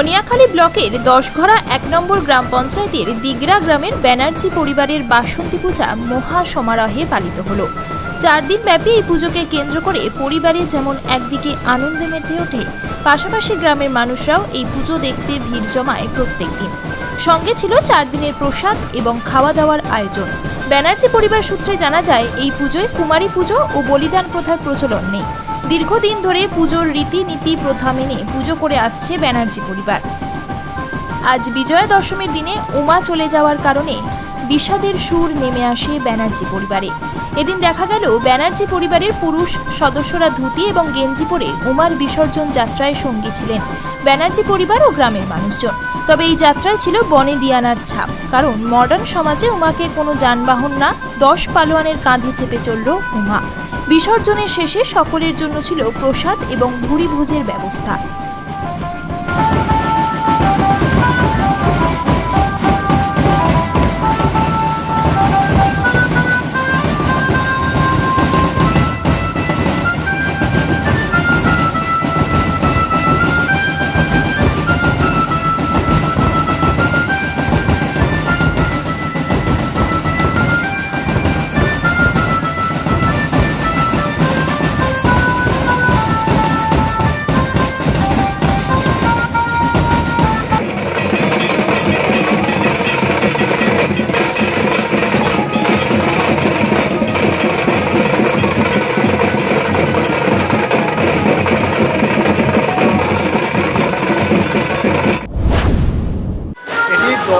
ধনিয়াখালী ব্লকের দশঘরা এক নম্বর গ্রাম পঞ্চায়েতের দিগরা গ্রামের ব্যানার্জি পরিবারের বাসন্তী পূজা মহা সমারোহে পালিত হলো। চার দিন ব্যাপী এই পুজোকে কেন্দ্র করে পরিবারে যেমন একদিকে আনন্দে মেতে ওঠে, পাশাপাশি গ্রামের মানুষরাও এই পুজো দেখতে ভিড় জমায় প্রত্যেক দিন। সঙ্গে ছিল চার দিনের প্রসাদ এবং খাওয়া দাওয়ার আয়োজন। ব্যানার্জি পরিবার সূত্রে জানা যায়, এই পুজোয় কুমারী পুজো ও বলিদান প্রথার প্রচলন নেই। দীর্ঘদিন ধরে পুজোর রীতিনীতি প্রথা মেনে পুজো করে আসছে ব্যানার্জি পরিবার। আজ বিজয়া দশমীর দিনে উমা চলে যাওয়ার কারণে বিষাদের সুর নেমে আসে ব্যানার্জি পরিবারে। এদিন দেখা গেল ব্যানার্জি পরিবারের পুরুষ সদস্যরা ধুতি এবং গেঞ্জি পরে উমার বিসর্জন যাত্রায় সঙ্গী ছিলেন ব্যানার্জি পরিবার ও গ্রামের মানুষজন। তবে এই যাত্রায় ছিল বনে দিয়ানার ছাপ। কারণ মডার্ন সমাজে উমাকে কোনো যানবাহন না, দশ পালোয়ানের কাঁধে চেপে চলল উমা। বিসর্জনের শেষে সকলের জন্য ছিল প্রসাদ এবং ভুরি ভোজের ব্যবস্থা।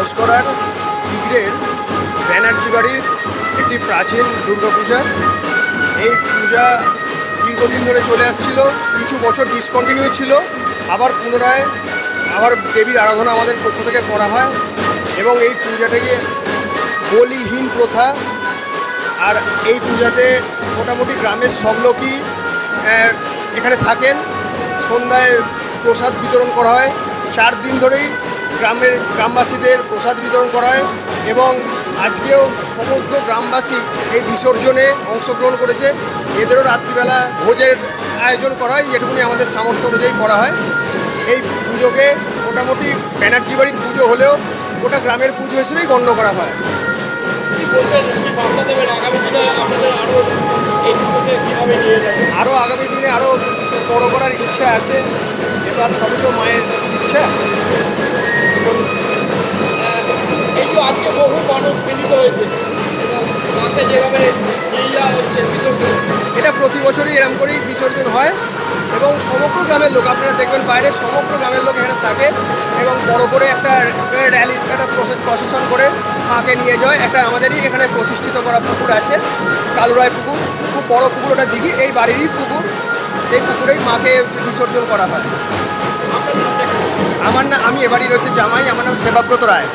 দশকরার দিগ্রের ব্যানার্জি বাড়ির একটি প্রাচীন দুর্গাপূজা। এই পূজা দীর্ঘদিন ধরে চলে আসছিল, কিছু বছর ডিসকন্টিনিউ ছিল, আবার পুনরায় আবার দেবীর আরাধনা আমাদের পক্ষ থেকে করা হয় এবং এই পূজাটাকে বলিহীন প্রথা। আর এই পূজাতে মোটামুটি গ্রামের সব লোকই এখানে থাকেন। সন্ধ্যায় প্রসাদ বিতরণ করা হয়। চার দিন ধরেই গ্রামের গ্রামবাসীদের প্রসাদ বিতরণ করা হয় এবং আজকেও সমগ্র গ্রামবাসী এই বিসর্জনে অংশগ্রহণ করেছে। এদেরও রাত্রিবেলা ভোজের আয়োজন করা হয় যেটুকুনি আমাদের সামর্থ্য অনুযায়ী করা হয়। এই পুজোকে মোটামুটি ব্যানার্জি বাড়ির পুজো হলেও গোটা গ্রামের পুজো হিসেবেই গণ্য করা হয়। আরও আগামী দিনে আরও বড় করার ইচ্ছা আছে এবার সবই তো মায়ের ইচ্ছা। আজকে বহু মানুষ মিলিত হয়েছে। মাকে যেভাবে হচ্ছে বিসর্জন। এটা প্রতি বছরই এরম করেই বিসর্জন হয় এবং সমগ্র গ্রামের লোক আপনারা দেখবেন বাইরে সমগ্র গ্রামের লোক এখানে থাকে এবং বড় করে একটা র্যালি একটা প্রসেশন করে মাকে নিয়ে যায়। একটা আমাদেরই এখানে প্রতিষ্ঠিত করা পুকুর আছে কালুরায় পুকুর। খুব বড় পুকুর ওটা দিঘি এই বাড়িরই পুকুর। সেই পুকুরেই মাকে বিসর্জন করা হয়। আমার না আমি এবারই রয়েছে জামাই আমার নাম সেবাব্রত রায়।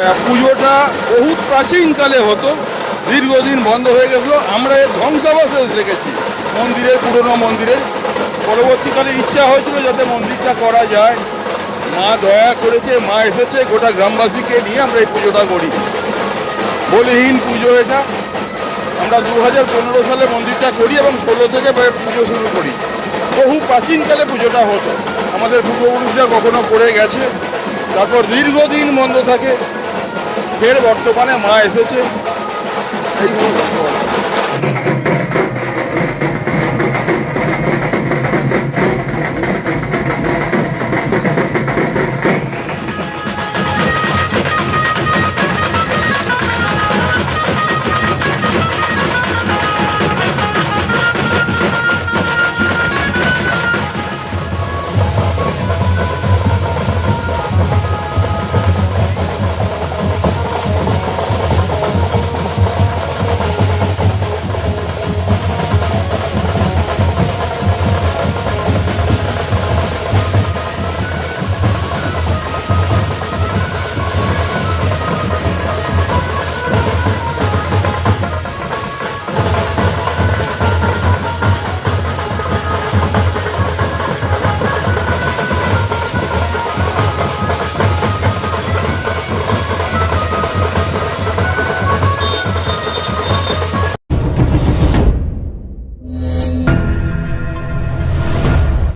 পুজোটা বহু প্রাচীনকালে হতো, দীর্ঘদিন বন্ধ হয়ে গেছিল। আমরা এর ধ্বংসাবশেষ দেখেছি, মন্দিরের, পুরনো মন্দিরের। পরবর্তীকালে ইচ্ছা হয়েছিল যাতে মন্দিরটা করা যায়। মা দয়া করেছে, মা এসেছে, গোটা গ্রামবাসীকে নিয়ে আমরা এই পুজোটা করি। বলিহীন পুজো এটা। আমরা দু হাজার পনেরো সালে মন্দিরটা করি এবং ষোলো থেকে পুজো শুরু করি। বহু প্রাচীনকালে পুজোটা হতো। আমাদের পূর্বপুরুষরা কখনো করে গেছে। তারপর দীর্ঘদিন বন্ধ থাকে। ফের বর্তমানে মা এসেছে। এই